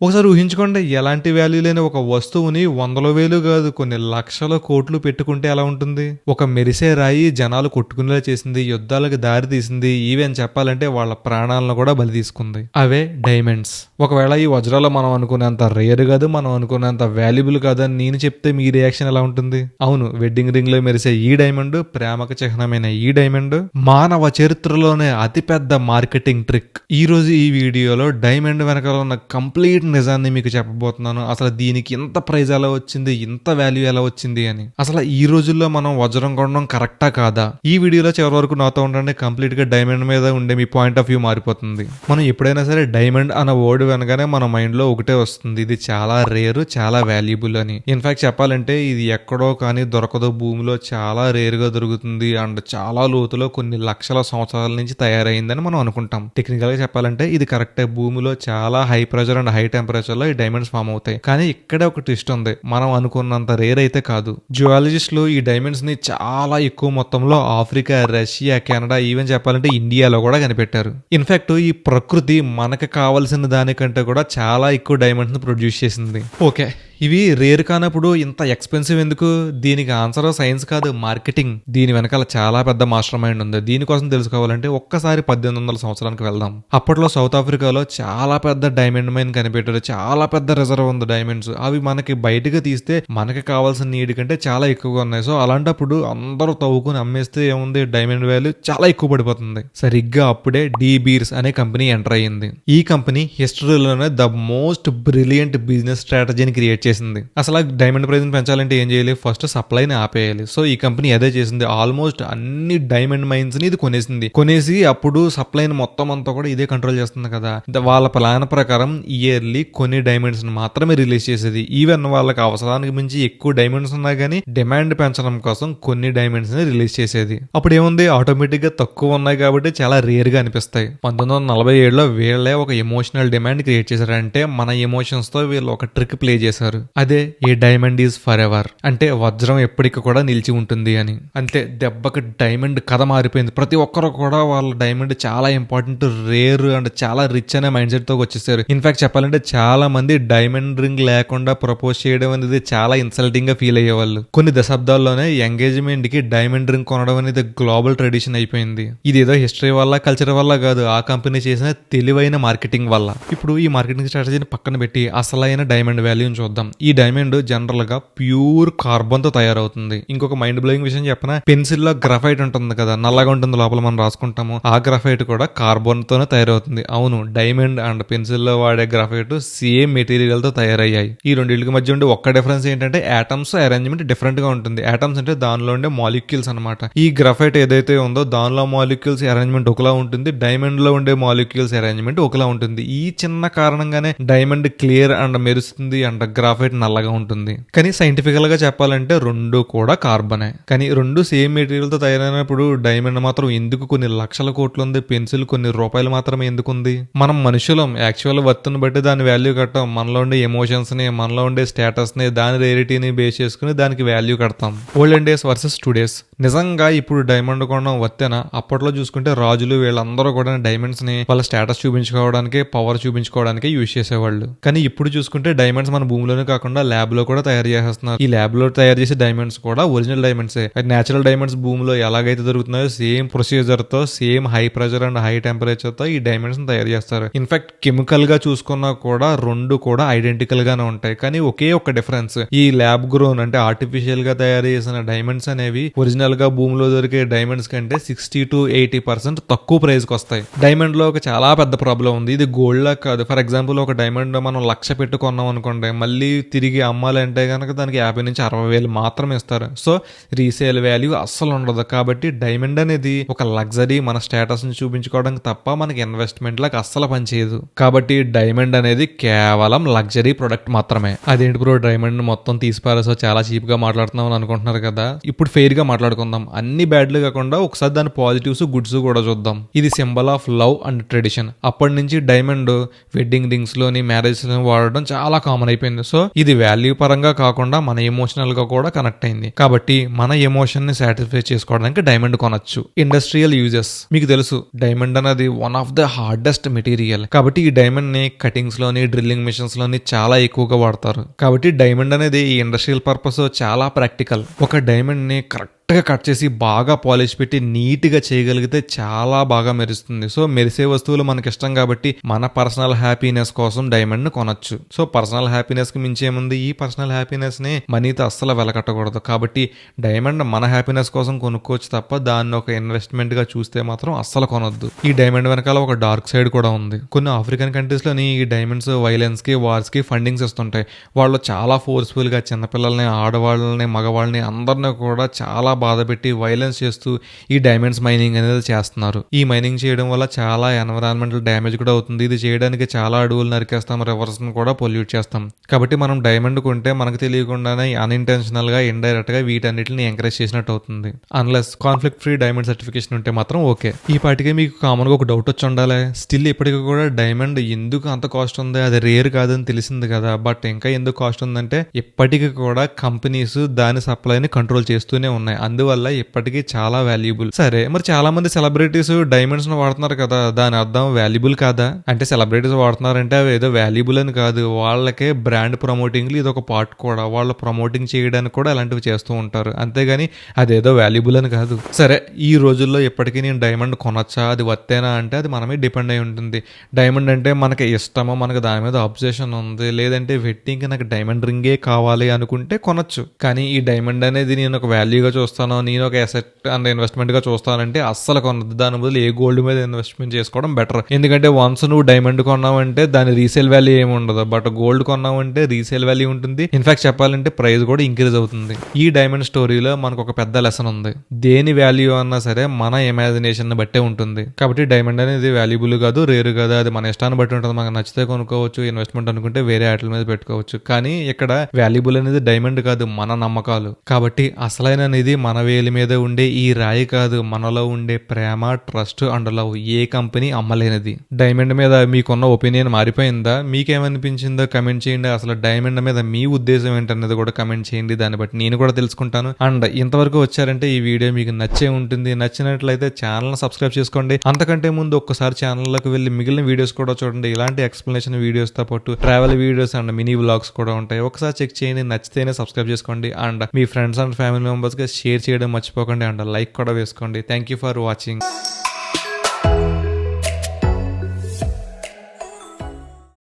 ఒకసారి ఊహించుకోండి ఎలాంటి వాల్యూ లేని ఒక వస్తువుని వందల వేలు కాదు కొన్ని లక్షల కోట్లు పెట్టుకుంటే ఎలా ఉంటుంది? ఒక మెరిసే రాయి జనాలు కొట్టుకునేలా చేసింది యుద్ధాలకు దారి తీసింది ఈవెన్ చెప్పాలంటే వాళ్ళ ప్రాణాలను కూడా బలి తీసుకుంది. అవే డైమండ్స్ ఒకవేళ ఈ వజ్రాలు మనం అనుకునేంత రేర్ కాదు మనం అనుకునేంత వాల్యుబుల్ కాదని నేను చెప్తే మీ రియాక్షన్ ఎలా ఉంటుంది? అవును వెడ్డింగ్ రింగ్లో మెరిసే ఈ డైమండ్ ప్రేమకు చిహ్నమైన ఈ డైమండ్ మానవ చరిత్రలోనే అతిపెద్ద మార్కెటింగ్ ట్రిక్ ఈ రోజు ఈ వీడియోలో డైమండ్ వెనకాల ఉన్న కంప్లీట్ నిజాన్ని మీకు చెప్పబోతున్నాను. అసలు దీనికి ఇంత ప్రైజ్ ఎలా వచ్చింది? ఇంత వాల్యూ ఎలా వచ్చింది అని. అసలు ఈ రోజుల్లో మనం వజ్రం కొనడం కరెక్టా కాదా? ఈ వీడియోలో చివరి వరకు నాతో ఉండండి. కంప్లీట్గా డైమండ్ మీద ఉండే మీ పాయింట్ ఆఫ్ వ్యూ మారిపోతుంది. మనం ఎప్పుడైనా సరే డైమండ్ అన్న వర్డ్ వెనగానే మన మైండ్లో ఒకటే వస్తుంది. ఇది చాలా రేర్ చాలా వాల్యుబుల్ అని. ఇన్ఫాక్ట్ చెప్పాలంటే ఇది ఎక్కడో కానీ దొరకదో భూమిలో చాలా రేర్గా దొరుకుతుంది. అండ్ చాలా లోతులో కొన్ని లక్షల సంవత్సరాల నుంచి తయారైందని మనం అనుకుంటాం. టెక్నికల్గా చెప్పాలంటే ఇది కరెక్టే. భూమిలో చాలా హై ప్రెజర్ అండ్ హై టెంపరేచర్లో ఈ డైమండ్స్ ఫామ్ అవుతాయి. కానీ ఇక్కడే ఒక ట్విస్ట్ ఉంది. మనం అనుకున్నంత రేర్ అయితే కాదు. జువాలజిస్టులు ఈ డైమండ్స్ని చాలా ఎక్కువ మొత్తంలో ఆఫ్రికా రష్యా కెనడా ఈవెన్ చెప్పాలంటే ఇండియాలో కూడా కనిపెట్టారు. ఇన్ఫాక్ట్ ఈ ప్రకృతి మనకు కావాల్సిన దానికంటే కూడా చాలా ఎక్కువ డైమండ్స్ ప్రొడ్యూస్ చేసింది. ఓకే ఇవి రేర్ కానప్పుడు ఇంత ఎక్స్పెన్సివ్ ఎందుకు? దీనికి ఆన్సర్ సైన్స్ కాదు మార్కెటింగ్ దీని వెనకాల చాలా పెద్ద మాస్టర్ మైండ్ ఉంది. దీనికోసం తెలుసుకోవాలంటే ఒక్కసారి పద్దెనిమిది వందల సంవత్సరానికి వెళ్దాం. అప్పట్లో సౌత్ ఆఫ్రికాలో చాలా పెద్ద డైమండ్ మైన్ కనిపెట్టారు. చాలా పెద్ద రిజర్వ్ ఉంది డైమండ్స్ అవి మనకి బయటకు తీస్తే మనకి కావాల్సిన నీడ్ కంటే చాలా ఎక్కువగా ఉన్నాయి. సో అలాంటప్పుడు అందరూ తవ్వుకుని అమ్మేస్తే ఏముంది? డైమండ్ వాల్యూ చాలా ఎక్కువ పడిపోతుంది. సరిగ్గా అప్పుడే డీ బీర్స్ అనే కంపెనీ ఎంటర్ అయ్యింది. ఈ కంపెనీ హిస్టరీలోనే ద మోస్ట్ బ్రిలియంట్ బిజినెస్ స్ట్రాటజీని క్రియేట్ చేసింది. అసలు ఆ డైమండ్ ప్రైస్ని పెంచాలంటే ఏం చేయాలి? ఫస్ట్ సప్లైని ఆపేయాలి. సో ఈ కంపెనీ అదే చేసింది. ఆల్మోస్ట్ అన్ని డైమండ్ మైన్స్ని ఇది కొనేసింది. కొనేసి అప్పుడు సప్లైని మొత్తం అంతా కూడా ఇదే కంట్రోల్ చేస్తుంది కదా. వాళ్ళ ప్లాన్ ప్రకారం ఇయర్లీ కొన్ని డైమండ్స్ని మాత్రమే రిలీజ్ చేసేది. ఈవెన్ వాళ్ళకి అవసరానికి మించి ఎక్కువ డైమండ్స్ ఉన్నా కానీ డిమాండ్ పెంచడం కోసం కొన్ని డైమండ్స్ని రిలీజ్ చేసేది. అప్పుడు ఏముంది? ఆటోమేటిక్గా తక్కువ ఉన్నాయి కాబట్టి చాలా రేర్గా అనిపిస్తాయి. పంతొమ్మిది వందల నలభై ఏడులో వీళ్ళే ఒక ఎమోషనల్ డిమాండ్ క్రియేట్ చేశారు అంటే మన ఎమోషన్స్తో వీళ్ళు ఒక ట్రిక్ ప్లే చేశారు. అదే ఏ డైమండ్ ఈజ్ ఫర్ ఎవర్ అంటే వజ్రం ఎప్పటికి కూడా నిలిచి ఉంటుంది అని. అంతే దెబ్బకి డైమండ్ కథ మారిపోయింది. ప్రతి ఒక్కరు కూడా వాళ్ళ డైమండ్ చాలా ఇంపార్టెంట్ రేర్ అండ్ చాలా రిచ్ అనే మైండ్ సెట్తో వచ్చేసారు ఇన్ఫాక్ట్ చెప్పాలంటే చాలా మంది డైమండ్ రింగ్ లేకుండా ప్రపోజ్ చేయడం అనేది చాలా ఇన్సల్టింగ్గా ఫీల్ అయ్యేవాళ్ళు. కొన్ని దశాబ్దాల్లోనే ఎంగేజ్మెంట్కి డైమండ్ రింగ్ కొనడం అనేది గ్లోబల్ ట్రెడిషన్ అయిపోయింది. ఇది ఏదో హిస్టరీ వల్ల కల్చర్ వల్ల కాదు ఆ కంపెనీ చేసిన తెలివైన మార్కెటింగ్ వల్ల. ఇప్పుడు ఈ మార్కెటింగ్ స్ట్రాటజీని పక్కన పెట్టి అసలైన డైమండ్ వాల్యూని చూద్దాం. ఈ డైమండ్ జనరల్గా ప్యూర్ కార్బన్తో తయారవుతుంది. ఇంకొక మైండ్ బ్లోయింగ్ విషయం చెప్పిన? పెన్సిల్లో గ్రఫైట్ ఉంటుంది కదా నల్లగా ఉంటుంది లోపల మనం రాసుకుంటాము. ఆ గ్రఫైట్ కూడా కార్బన్ తోనే తయారవుతుంది. అవును డైమండ్ అండ్ పెన్సిల్లో వాడే గ్రఫైట్ సేమ్ మెటీరియల్తో తయారయ్యాయి. ఈ రెండింటికి మధ్య ఉండే ఒక్క డిఫరెన్స్ ఏంటంటే ఆటమ్స్ అరేంజ్మెంట్ డిఫరెంట్గా ఉంటుంది. ఆటమ్స్ అంటే దానిలో ఉండే మాలిక్యూల్స్ అన్నమాట. ఈ గ్రఫైట్ ఏదైతే ఉందో దానిలో మాలిక్యూల్స్ అరేంజ్మెంట్ ఒకలా ఉంటుంది. డైమండ్లో ఉండే మాలిక్యూల్స్ అరేంజ్మెంట్ ఒకలా ఉంటుంది. ఈ చిన్న కారణంగానే డైమండ్ క్లియర్ అండ్ మెరుస్తుంది అండ్ గ్రాఫైట్ నల్లగా ఉంటుంది. కానీ సైంటిఫికల్గా చెప్పాలంటే రెండు కూడా కార్బనే కానీ రెండు సేమ్ మెటీరియల్తో తయారైనప్పుడు డైమండ్ మాత్రం ఎందుకు కొన్ని లక్షల కోట్లు ఉంది? పెన్సిల్ కొన్ని రూపాయలు మాత్రమే ఎందుకు ఉంది మనం మనుషులం. యాక్చువల్ వర్త్ని బట్టి దాని వాల్యూ కట్టాం. మనలో ఉండే ఎమోషన్స్ని మనలో ఉండే స్టేటస్ని దాని రేరిటీని బేస్ చేసుకుని దానికి వాల్యూ కడతాం. Olden days versus today's నిజంగా ఇప్పుడు డైమండ్ కొనడం వర్తేనా అప్పట్లో చూసుకుంటే రాజులు వీళ్ళందరూ కూడా డైమండ్స్ని వాళ్ళ స్టేటస్ చూపించుకోవడానికి పవర్ చూపించుకోవడానికి యూజ్ చేసేవాళ్ళు. కానీ ఇప్పుడు చూసుకుంటే డైమండ్స్ మన భూమిలో భూమిలోనే కాకుండా ల్యాబ్లో కూడా తయారు చేసేస్తున్నారు. ఈ ల్యాబ్లో తయారు చేసే డైమండ్స్ కూడా ఒరిజినల్ డైమండ్స్ నేచురల్ డైమండ్స్ భూమిలో ఎలాగైతే దొరుకుతున్నాయో same ప్రొసీజర్తో same high pressure and high టెంపరేచర్తో ఈ డైమండ్స్ తయారు చేస్తారు. ఇన్ఫాక్ట్ కెమికల్గా చూసుకున్నా కూడా రెండు కూడా ఐడెంటికల్ గానే ఉంటాయి. కానీ ఒకే ఒక డిఫరెన్స్ ఈ ల్యాబ్ గ్రోన్ అంటే ఆర్టిఫిషియల్గా తయారు చేసిన డైమండ్స్ అనేవి ఒరిజినల్గా భూమిలో దొరికే డైమండ్స్ కంటే సిక్స్టీ టు ఎయిటీ పర్సెంట్ తక్కువ ప్రైస్కి వస్తాయి. డైమండ్లో ఒక చాలా పెద్ద ప్రాబ్లం ఉంది. ఇది గోల్డ్ లా కాదు. ఫర్ ఎగ్జాంపుల్ ఒక డైమండ్ మనం లక్ష పెట్టుకున్నాం అనుకోండి మళ్ళీ తిరిగి అమ్మాలంటే కనుక దానికి యాభై నుంచి అరవై వేలు మాత్రమే ఇస్తారు. సో రీసేల్ వాల్యూ అస్సలు ఉండదు. కాబట్టి డైమండ్ అనేది ఒక లగ్జరీ మన స్టేటస్ని చూపించుకోవడానికి తప్ప మనకి ఇన్వెస్ట్మెంట్లకు అస్సలు పనిచేయదు కాబట్టి డైమండ్ అనేది కేవలం లగ్జరీ ప్రొడక్ట్ మాత్రమే. అదేంటి బ్రో డైమండ్ మొత్తం తీసిపారేసో చాలా చీప్గా మాట్లాడుతున్నాం అని అనుకుంటున్నారు కదా? ఇప్పుడు ఫెయిర్గా మాట్లాడుకుందాం. అన్ని బ్యాడ్లు కాకుండా ఒకసారి దాని పాజిటివ్స్ గుడ్స్ కూడా చూద్దాం. ఇది symbol of love and tradition అప్పటి నుంచి డైమండ్ వెడ్డింగ్ రింగ్స్లోని మ్యారేజ్ వాడడం చాలా కామన్ అయిపోయింది. సో ఉందో ఇది వాల్యూ పరంగా కాకుండా మన ఎమోషనల్గా కూడా కనెక్ట్ అయింది. కాబట్టి మన ఎమోషన్ని సాటిస్ఫై చేసుకోవడానికి డైమండ్ కొనొచ్చు. ఇండస్ట్రియల్ యూజెస్ మీకు తెలుసు డైమండ్ అనేది one of the hardest material కాబట్టి ఈ డైమండ్ని కటింగ్స్లోని డ్రిల్లింగ్ మిషన్స్లోని చాలా ఎక్కువగా వాడతారు. కాబట్టి డైమండ్ అనేది ఈ ఇండస్ట్రియల్ పర్పస్ చాలా ప్రాక్టికల్ ఒక డైమండ్ని కరెక్ట్ గా కట్ చేసి బాగా పాలిష్ పెట్టి నీట్గా చేయగలిగితే చాలా బాగా మెరుస్తుంది. సో మెరిసే వస్తువులు మనకి ఇష్టం కాబట్టి మన పర్సనల్ హ్యాపీనెస్ కోసం డైమండ్ను కొనొచ్చు. సో పర్సనల్ హ్యాపీనెస్కి మించి ఏముంది ఈ పర్సనల్ హ్యాపీనెస్ని మనీతో అస్సలు వెలకట్టకూడదు. కాబట్టి డైమండ్ మన హ్యాపీనెస్ కోసం కొనుక్కోవచ్చు తప్ప దాన్ని ఒక ఇన్వెస్ట్మెంట్గా చూస్తే మాత్రం అస్సలు కొనొద్దు. ఈ డైమండ్ వెనకాల ఒక డార్క్ సైడ్ కూడా ఉంది. కొన్ని ఆఫ్రికన్ కంట్రీస్లోని ఈ డైమండ్స్ వైలెన్స్కి వార్స్కి ఫండింగ్స్ ఇస్తుంటాయి. వాళ్ళు చాలా ఫోర్స్ఫుల్గా చిన్నపిల్లల్ని ఆడవాళ్ళని మగవాళ్ళని అందరిని కూడా చాలా బాధ పెట్టి వైలెన్స్ చేస్తూ ఈ డైమండ్స్ మైనింగ్ అనేది చేస్తున్నారు. ఈ మైనింగ్ చేయడం వల్ల చాలా ఎన్విరాన్మెంటల్ డ్యామేజ్ కూడా అవుతుంది. ఇది చేయడానికి చాలా అడవులు నరికేస్తాం రివర్స్ కూడా పొల్యూట్ చేస్తాం. కాబట్టి మనం డైమండ్ కొంటే మనకు తెలియకుండానే అన్ఇంటెన్షనల్గా ఇండైరెక్ట్గా వీటన్నిటిని ఎంకరేజ్ చేసినట్టు అవుతుంది. Unless conflict free diamond certification ఉంటే మాత్రం ఓకే ఈ పాటికే మీకు కామన్గా ఒక డౌట్ వచ్చి ఉండాలి. స్టిల్ ఇప్పటికీ కూడా డైమండ్ ఎందుకు అంత కాస్ట్ ఉంది? అది రేర్ కాదని తెలిసింది కదా. బట్ ఇంకా ఎందుకు కాస్ట్ ఉందంటే ఇప్పటికీ కూడా కంపెనీస్ దాని సప్లైని కంట్రోల్ చేస్తూనే ఉన్నాయి. అందువల్ల ఇప్పటికీ చాలా వాల్యుబుల్ సరే మరి చాలా మంది సెలబ్రిటీస్ డైమండ్స్ వాడుతున్నారు కదా దాని అర్థం వాల్యుబుల్ కాదా? అంటే సెలబ్రిటీస్ వాడుతున్నారంటే అవి ఏదో వాల్యుబుల్ అని కాదు. వాళ్ళకే బ్రాండ్ ప్రమోటింగ్ ఇది ఒక పార్ట్ కూడా. వాళ్ళు ప్రమోటింగ్ చేయడానికి కూడా అలాంటివి చేస్తూ ఉంటారు. అంతేగాని అదేదో వాల్యుబుల్ అని కాదు. సరే ఈ రోజుల్లో ఇప్పటికీ నేను డైమండ్ కొనొచ్చా? అది వత్తేనా అంటే అది మనమే డిపెండ్ అయి ఉంటుంది. డైమండ్ అంటే మనకి ఇష్టమో మనకు దాని మీద అబ్జెషన్ ఉంది. లేదంటే వెట్టింగ్కి నాకు డైమండ్ రింగే కావాలి అనుకుంటే కొనొచ్చు. కానీ ఈ డైమండ్ అనేది నేను ఒక వాల్యూగా చూస్తాను. నేను ఒక అసెట్ అండ్ ఇన్వెస్ట్మెంట్గా చూస్తానంటే అస్సలు కొనద్దు. దాని బదులు ఏ గోల్డ్ మీద ఇన్వెస్ట్మెంట్ చేసుకోవడం బెటర్ ఎందుకంటే వన్స్ నువ్వు డైమండ్ కొన్నావంటే దాని రీసేల్ వాల్యూ ఏమి ఉండదు. బట్ గోల్డ్ కొన్నావంటే రీసేల్ వాల్యూ ఉంటుంది. ఇన్ఫాక్ట్ చెప్పాలంటే ప్రైస్ కూడా ఇంక్రీజ్ అవుతుంది. ఈ డైమండ్ స్టోరీలో మనకు ఒక పెద్ద లెసన్ ఉంది. దేని వాల్యూ అన్నా సరే మన ఇమాజినేషన్ బట్టే ఉంటుంది. కాబట్టి డైమండ్ అనేది వాల్యుబుల్ కాదు రేరు కాదు. అది మన ఇష్టాన్ని బట్టి ఉంటుంది. మనకు నచ్చితే కొనుక్కోవచ్చు ఇన్వెస్ట్మెంట్ అనుకుంటే వేరే ఆటల మీద పెట్టుకోవచ్చు. కానీ ఇక్కడ వాల్యుబుల్ అనేది డైమండ్ కాదు మన నమ్మకాలు. కాబట్టి అసలైన నిధి మన వేలి మీద ఉండే ఈ రాయి కాదు మనలో ఉండే ప్రేమ ట్రస్ట్ అండ్ లవ్ ఏ కంపెనీ అమ్మలేనిది. డైమండ్ మీద మీకున్న ఒపీనియన్ మారిపోయిందా? మీకేమనిపించిందో కమెంట్ చేయండి. అసలు డైమండ్ మీద మీ ఉద్దేశం ఏంటనేది కూడా కమెంట్ చేయండి. దాన్ని బట్టి నేను కూడా తెలుసుకుంటాను. అండ్ ఇంతవరకు వచ్చారంటే ఈ వీడియో మీకు నచ్చే ఉంటుంది. నచ్చినట్లయితే ఛానల్ సబ్స్క్రైబ్ చేసుకోండి. అంతకంటే ముందు ఒక్కసారి ఛానల్లోకి వెళ్ళి మిగిలిన వీడియోస్ కూడా చూడండి. ఇలాంటి ఎక్స్ప్లెనేషన్ వీడియోస్తో పాటు travel videos and mini vlogs కూడా ఉంటాయి. ఒకసారి చెక్ చేయండి. నచ్చితేనే సబ్స్క్రైబ్ చేసుకోండి. అండ్ మీ ఫ్రెండ్స్ అండ్ ఫ్యామిలీ మెంబర్స్గా షేర్ చేయడం మర్చిపోకండి అండ్ లైక్ కూడా వేసుకోండి. Thank you for watching